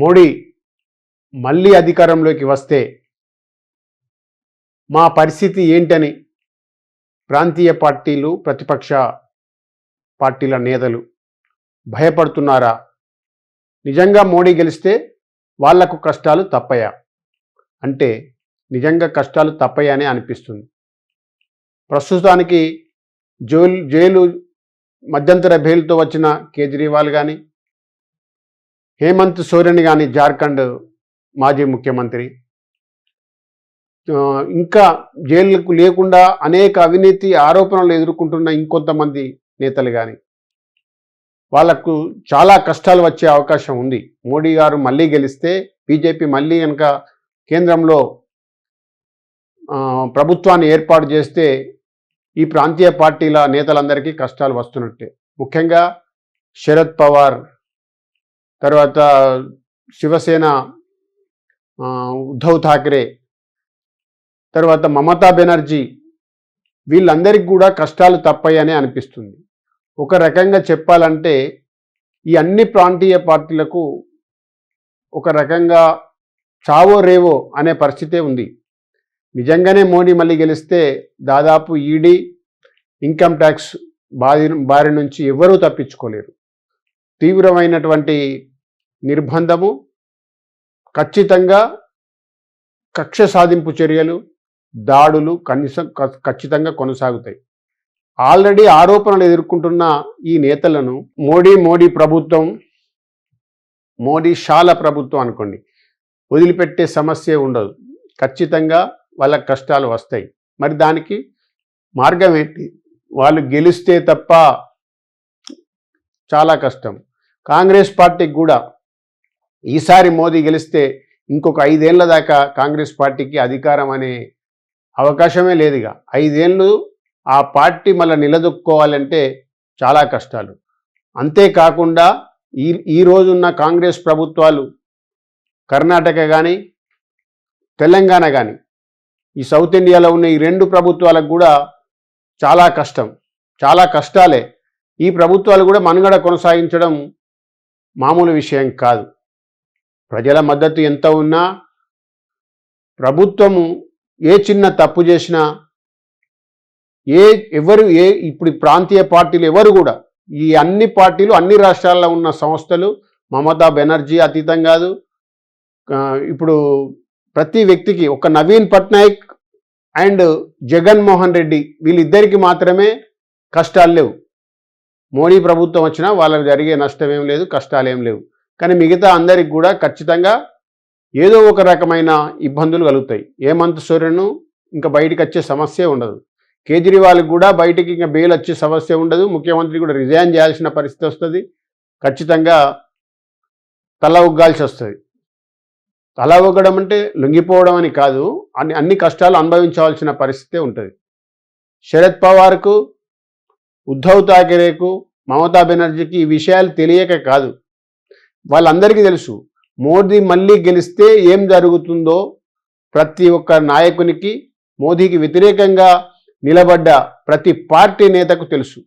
మోడీ మళ్ళీ అధికారంలోకి వస్తే మా పరిస్థితి ఏంటని ప్రాంతీయ పార్టీలు ప్రతిపక్ష పార్టీల నేతలు భయపడుతున్నారా? నిజంగా మోడీ గెలిస్తే వాళ్ళకు కష్టాలు తప్పయా? అంటే నిజంగా కష్టాలు తప్పయానే అనిపిస్తుంది. ప్రస్తుతానికి జైలు జైలు మధ్యంతర బెయిల్తో వచ్చిన కేజ్రీవాల్ కానీ హేమంత్ సోరెన్ కానీ జార్ఖండ్ మాజీ ముఖ్యమంత్రి. ఇంకా జైలుకు లేకుండా అనేక అవినీతి ఆరోపణలు ఎదుర్కొంటున్న ఇంకొంతమంది నేతలు కానీ వాళ్ళకు చాలా కష్టాలు వచ్చే అవకాశం ఉంది. మోడీ గారు మళ్ళీ గెలిస్తే బీజేపీ మళ్ళీ కనుక కేంద్రంలో ప్రభుత్వాన్ని ఏర్పాటు చేస్తే ఈ ప్రాంతీయ పార్టీల నేతలందరికీ కష్టాలు వస్తున్నట్టే. ముఖ్యంగా శరద్ పవార్ తర్వాత శివసేన ఉద్ధవ్ ఠాక్రే తర్వాత మమతా బెనర్జీ వీళ్ళందరికీ కూడా కష్టాలు తప్పాయని అనిపిస్తుంది. ఒక రకంగా చెప్పాలంటే ఈ అన్ని ప్రాంతీయ పార్టీలకు ఒక రకంగా చావో రేవో అనే పరిస్థితే ఉంది. నిజంగానే మోడీ మళ్ళీ గెలిస్తే దాదాపు ఈడీ ఇన్కమ్ ట్యాక్స్ బారి బారి నుంచి ఎవరూ తప్పించుకోలేరు. తీవ్రమైనటువంటి నిర్బంధము ఖచ్చితంగా కక్ష సాధింపు చర్యలు దాడులు కనీసం ఖచ్చితంగా కొనసాగుతాయి. ఆల్రెడీ ఆరోపణలు ఎదుర్కొంటున్న ఈ నేతలను మోడీ మోడీ ప్రభుత్వం మోడీ షాల ప్రభుత్వం అనుకోండి వదిలిపెట్టే సమస్య ఉండదు. ఖచ్చితంగా వాళ్ళ కష్టాలు వస్తాయి. మరి దానికి మార్గం ఏంటి? వాళ్ళు గెలిస్తే తప్ప చాలా కష్టం. కాంగ్రెస్ పార్టీకి కూడా ఈసారి మోదీ గెలిస్తే ఇంకొక ఐదేళ్ళ దాకా కాంగ్రెస్ పార్టీకి అధికారం అనే అవకాశమే లేదుగా. ఐదేళ్ళు ఆ పార్టీ మళ్ళీ నిలదొక్కుకోవాలంటే చాలా కష్టాలు. అంతేకాకుండా ఈ ఈ రోజున్న కాంగ్రెస్ ప్రభుత్వాలు కర్ణాటక కానీ తెలంగాణ కానీ ఈ సౌత్ ఇండియాలో ఉన్న ఈ రెండు ప్రభుత్వాలకు కూడా చాలా కష్టం. చాలా కష్టాలే. ఈ ప్రభుత్వాలు కూడా మనుగడ కొనసాగించడం మామూలు విషయం కాదు. ప్రజల మద్దతు ఎంత ఉన్నా ప్రభుత్వము ఏ చిన్న తప్పు చేసినా ఏ ఎవరు ఏ ఇప్పుడు ప్రాంతీయ పార్టీలు ఎవరు కూడా ఈ అన్ని పార్టీలు అన్ని రాష్ట్రాల్లో ఉన్న సంస్థలు మమతా బెనర్జీ అతీతం కాదు. ఇప్పుడు ప్రతి వ్యక్తికి ఒక నవీన్ పట్నాయక్ అండ్ జగన్మోహన్ రెడ్డి వీళ్ళిద్దరికి మాత్రమే కష్టాలు లేవు. మోడీ ప్రభుత్వం వచ్చినా వాళ్ళకి జరిగే నష్టం ఏం లేదు కష్టాలు ఏం లేవు. కానీ మిగతా అందరికి కూడా ఖచ్చితంగా ఏదో ఒక రకమైన ఇబ్బందులు కలుగుతాయి. ఏమంత్ సూర్యను ఇంకా బయటికి వచ్చే సమస్య ఉండదు. కేజ్రీవాల్కి కూడా బయటికి ఇంకా బెయిల్ వచ్చే సమస్య ఉండదు. ముఖ్యమంత్రి కూడా రిజైన్ చేయాల్సిన పరిస్థితి వస్తుంది. ఖచ్చితంగా తల ఉగ్గాల్సి వస్తుంది. తల ఉగ్గడం అంటే లొంగిపోవడం అని కాదు. అన్ని అన్ని కష్టాలు అనుభవించవలసిన పరిస్థితే ఉంటుంది. శరద్ పవార్కు ఉద్ధవ్ ఠాకరేకు మమతా బెనర్జీకి ఈ విషయాలు తెలియక కాదు. వాళ్ళందరికీ తెలుసు మోదీ మళ్ళీ గెలిస్తే ఏం జరుగుతుందో ప్రతి ఒక్క నాయకునికి మోదీకి వ్యతిరేకంగా నిలబడ్డ ప్రతి పార్టీ నేతకు తెలుసు.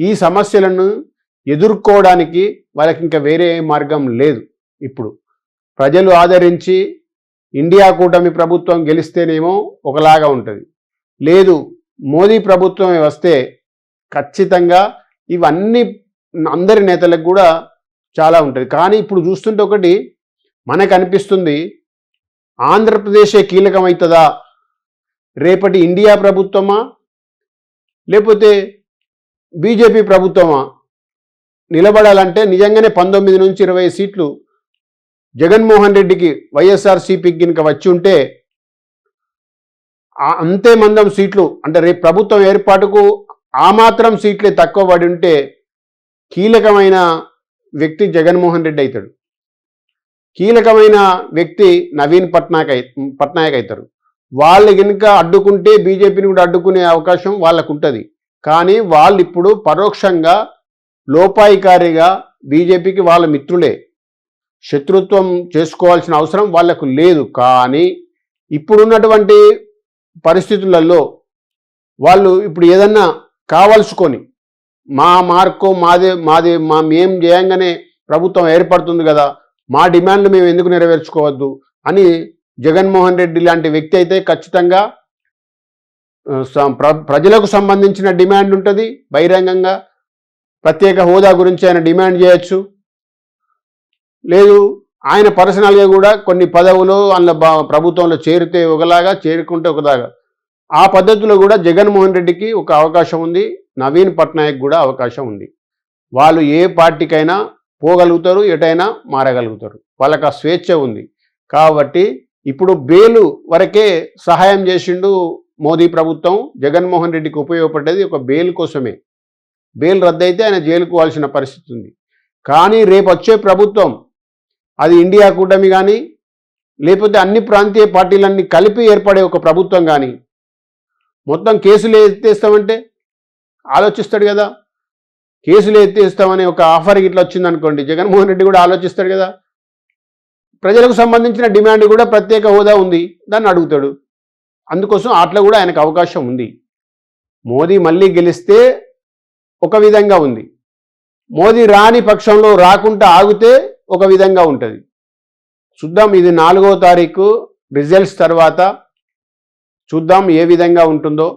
ఈ సమస్యలను ఎదుర్కోవడానికి వాళ్ళకి ఇంకా వేరే మార్గం లేదు ఇప్పుడు. ప్రజలు ఆదరించి ఇండియా కూటమి ప్రభుత్వం గెలిస్తేనేమో ఒకలాగా ఉంటుంది. లేదు మోదీ ప్రభుత్వమే వస్తే ఖచ్చితంగా ఇవన్నీ అందరి నేతలకు కూడా చాలా ఉంటుంది. కానీ ఇప్పుడు చూస్తుంటే ఒకటి మనకు అనిపిస్తుంది ఆంధ్రప్రదేశే కీలకమవుతుందా రేపటి ఇండియా ప్రభుత్వమా? లేకపోతే బీజేపీ ప్రభుత్వమా? నిలబడాలంటే నిజంగానే పంతొమ్మిది నుంచి ఇరవై సీట్లు జగన్మోహన్ రెడ్డికి వైఎస్ఆర్సీపీకి కనుక వచ్చి ఉంటే అంతే మందం సీట్లు అంటే రేపు ప్రభుత్వం ఏర్పాటుకు ఆ మాత్రం సీట్లే తక్కువ పడి ఉంటే కీలకమైన వ్యక్తి జగన్మోహన్ రెడ్డి అవుతాడు. కీలకమైన వ్యక్తి నవీన్ పట్నాయక్ పట్నాయక్ అవుతారు. వాళ్ళు కనుక అడ్డుకుంటే బీజేపీని కూడా అడ్డుకునే అవకాశం వాళ్ళకు ఉంటుంది కానీ వాళ్ళు ఇప్పుడు పరోక్షంగా లోపాయికారిగా బీజేపీకి వాళ్ళ మిత్రులే. శత్రుత్వం చేసుకోవాల్సిన అవసరం వాళ్ళకు లేదు. కానీ ఇప్పుడున్నటువంటి పరిస్థితులలో వాళ్ళు ఇప్పుడు ఏదన్నా కావలసుకొని మా మార్కు మాదే మాదే మా మేం చేయంగానే ప్రభుత్వం ఏర్పడుతుంది కదా మా డిమాండ్లు మేము ఎందుకు నెరవేర్చుకోవద్దు అని జగన్మోహన్ రెడ్డి లాంటి వ్యక్తి అయితే ఖచ్చితంగా ప్ర- ప్రజలకు సంబంధించిన డిమాండ్ ఉంటుంది బహిరంగంగా ప్రత్యేక హోదా గురించి ఆయన డిమాండ్ చేయొచ్చు లేదు ఆయన పర్సనల్గా కూడా కొన్ని పదవులు అందులో ప్రభుత్వంలో చేరితే ఒకలాగా చేరుకుంటే ఒకలాగా. ఆ పద్ధతిలో కూడా జగన్మోహన్ రెడ్డికి ఒక అవకాశం ఉంది నవీన్ పట్నాయక్ కూడా అవకాశం ఉంది. వాళ్ళు ఏ పార్టీకైనా పోగలుగుతారు ఎటైనా మారగలుగుతారు. వాళ్ళకి ఆ స్వేచ్ఛ ఉంది. కాబట్టి ఇప్పుడు బేలు వరకే సహాయం చేసిండు మోదీ ప్రభుత్వం జగన్మోహన్ రెడ్డికి ఉపయోగపడ్డది ఒక బెయిల్ కోసమే. బెయిల్ రద్దయితే ఆయన జైలుకోవాల్సిన పరిస్థితి ఉంది. కానీ రేపు వచ్చే ప్రభుత్వం అది ఇండియా కూటమి కానీ లేకపోతే అన్ని ప్రాంతీయ పార్టీలన్నీ కలిపి ఏర్పడే ఒక ప్రభుత్వం కానీ మొత్తం కేసులు ఎత్తేస్తామంటే ఆలోచిస్తాడు కదా. కేసులు ఎత్తేస్తామని ఒక ఆఫర్ ఇట్లా వచ్చింది అనుకోండి జగన్మోహన్ రెడ్డి కూడా ఆలోచిస్తాడు కదా. ప్రజలకు సంబంధించిన డిమాండ్ కూడా ప్రత్యేక హోదా ఉంది దాన్ని అడుగుతాడు. అందుకోసం అట్లా కూడా ఆయనకు అవకాశం ఉంది. మోదీ మళ్ళీ గెలిస్తే ఒక విధంగా ఉంది. మోదీ రాని పక్షంలో రాకుండా ఆగితే ఒక విధంగా ఉంటుంది. చూద్దాం ఇది నాలుగో తారీఖు రిజల్ట్స్ తర్వాత చూద్దాం ఏ విధంగా ఉంటుందో.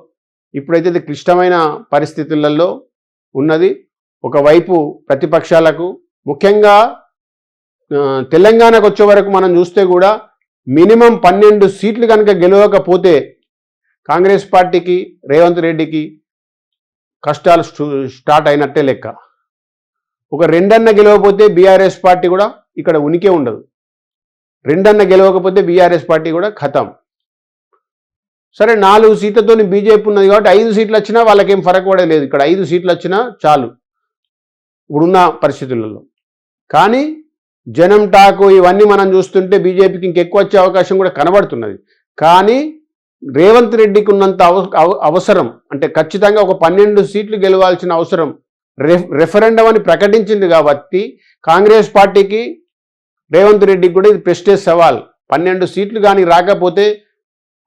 ఇప్పుడైతే ఇది క్లిష్టమైన పరిస్థితులలో ఉన్నది. ఒకవైపు ప్రతిపక్షాలకు ముఖ్యంగా తెలంగాణకు వచ్చే వరకు మనం చూస్తే కూడా మినిమం పన్నెండు సీట్లు కనుక గెలవకపోతే కాంగ్రెస్ పార్టీకి రేవంత్ రెడ్డికి కష్టాలు స్టార్ట్ అయినట్టే లెక్క. ఒక రెండన్న గెలవకపోతే బీఆర్ఎస్ పార్టీ కూడా ఇక్కడ ఉనికి ఉండదు. రెండన్న గెలవకపోతే బీఆర్ఎస్ పార్టీ కూడా ఖతం. సరే నాలుగు సీట్లతో బీజేపీ ఉన్నది కాబట్టి ఐదు సీట్లు వచ్చినా వాళ్ళకేం ఫరక్ పడలేదు ఇక్కడ ఐదు సీట్లు వచ్చినా చాలు. ఇప్పుడున్న పరిస్థితులలో. కానీ జనం టాకు ఇవన్నీ మనం చూస్తుంటే బీజేపీకి ఇంకెక్కువ వచ్చే అవకాశం కూడా కనబడుతున్నది. కానీ రేవంత్ రెడ్డికి ఉన్నంత అవ అవ- అవసరం అంటే ఖచ్చితంగా ఒక పన్నెండు సీట్లు గెలవాల్సిన అవసరం రెఫ్ రెఫరెండం అని ప్రకటించింది కాబట్టి కాంగ్రెస్ పార్టీకి రేవంత్ రెడ్డికి కూడా ఇది ప్రెస్టేజ్ సవాల్. పన్నెండు సీట్లు కానీ రాకపోతే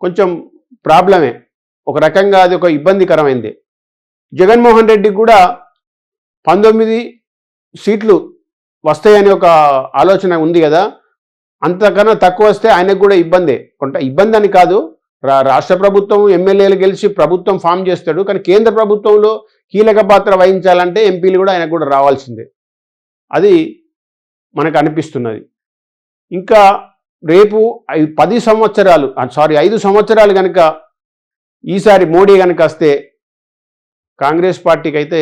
కొంచెం ప్రాబ్లమే. ఒక రకంగా అది ఒక ఇబ్బందికరమైంది. జగన్మోహన్ రెడ్డికి కూడా పంతొమ్మిది సీట్లు వస్తాయని ఒక ఆలోచన ఉంది కదా. అంతకన్నా తక్కువ వస్తే ఆయనకు కూడా ఇబ్బందే. కొంత ఇబ్బంది అని కాదు. రా- రాష్ట్ర ప్రభుత్వం ఎమ్మెల్యేలు గెలిచి ప్రభుత్వం ఫామ్ చేస్తాడు. కానీ కేంద్ర ప్రభుత్వంలో కీలక పాత్ర వహించాలంటే ఎంపీలు కూడా ఆయనకు కూడా రావాల్సిందే. అది మనకు అనిపిస్తున్నది. ఇంకా రేపు ఐదు పది సంవత్సరాలు సారీ ఐదు సంవత్సరాలు కనుక ఈసారి మోడీ కనుక వస్తే కాంగ్రెస్ పార్టీకి అయితే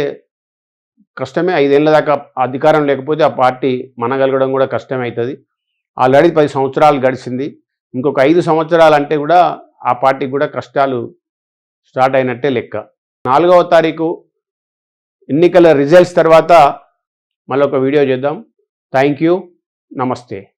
కష్టమే. ఐదేళ్ళ దాకా అధికారం లేకపోతే ఆ పార్టీ మనగలగడం కూడా కష్టమే అవుతుంది ఆల్రెడీ పది సంవత్సరాలు గడిచింది. ఇంకొక ఐదు సంవత్సరాలు అంటే కూడా ఆ పార్టీకి కూడా కష్టాలు స్టార్ట్ అయినట్టే లెక్క. నాలుగవ తారీఖు ఎన్నికల రిజల్ట్స్ తర్వాత మళ్ళీ ఒక వీడియో చేద్దాం. Thank you. నమస్తే.